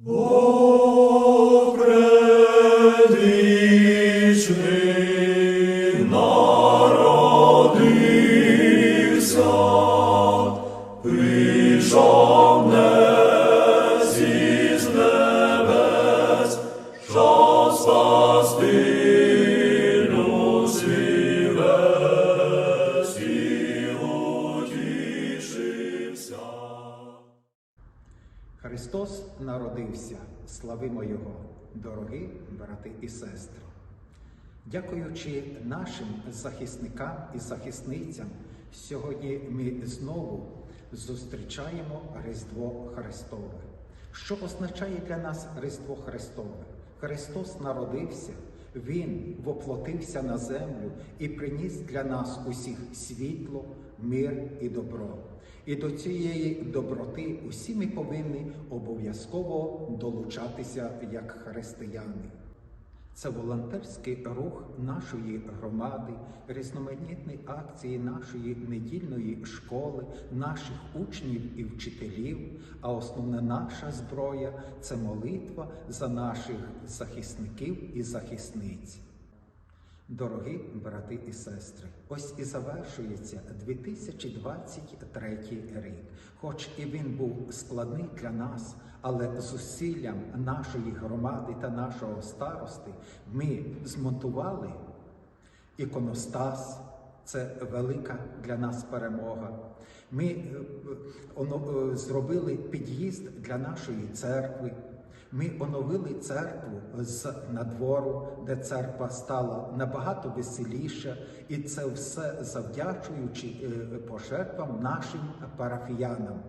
Бог предвічний народився, прийшов не зі небес, щоб спасти Христос народився, славимо Його, дорогі брати і сестри. Дякуючи нашим захисникам і захисницям, сьогодні ми знову зустрічаємо Різдво Христове. Що означає для нас Різдво Христове? Христос народився, Він воплотився на землю і приніс для нас усіх світло, мир і добро. І до цієї доброти усі ми повинні обов'язково долучатися як християни. Це волонтерський рух нашої громади, різноманітні акції нашої недільної школи, наших учнів і вчителів. А основна наша зброя це молитва за наших захисників і захисниць. Дорогі брати і сестри, ось і завершується 2023 рік. Хоч і він був складний для нас, але зусиллям нашої громади та нашого старости ми змонтували іконостас. Це велика для нас перемога. Ми е, оно- е, зробили під'їзд для нашої церкви. Ми оновили церкву з надвору, де церква стала набагато веселіша, і це все завдячуючи е, пожертвам нашим парафіянам.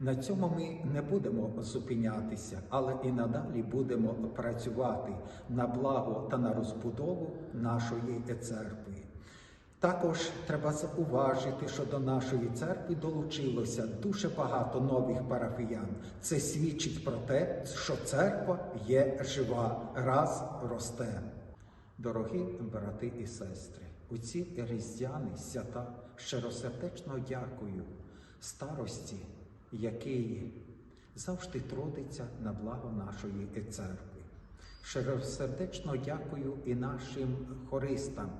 На цьому ми не будемо зупинятися, але і надалі будемо працювати на благо та на розбудову нашої церкви. Також треба зауважити, що до нашої церкви долучилося дуже багато нових парафіян. Це свідчить про те, що церква є жива, раз росте. Дорогі брати і сестри, у ці різдвяні свята щиросердечно дякую старості, який завжди трудиться на благо нашої церкви. Щиросердечно дякую і нашим хористам,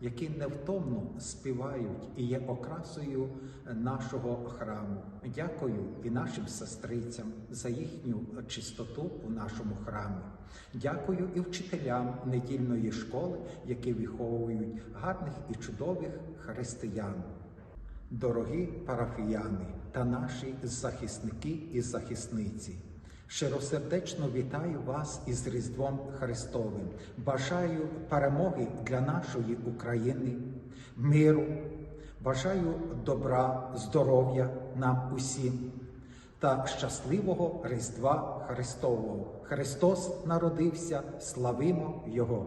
які невтомно співають і є окрасою нашого храму. Дякую і нашим сестрицям за їхню чистоту у нашому храмі. Дякую і вчителям недільної школи, які виховують гарних і чудових християн. Дорогі парафіяни та наші захисники і захисниці. Щиросердечно вітаю вас із Різдвом Христовим. Бажаю перемоги для нашої України, миру, бажаю добра, здоров'я нам усім та щасливого Різдва Христового. Христос народився, славимо Його!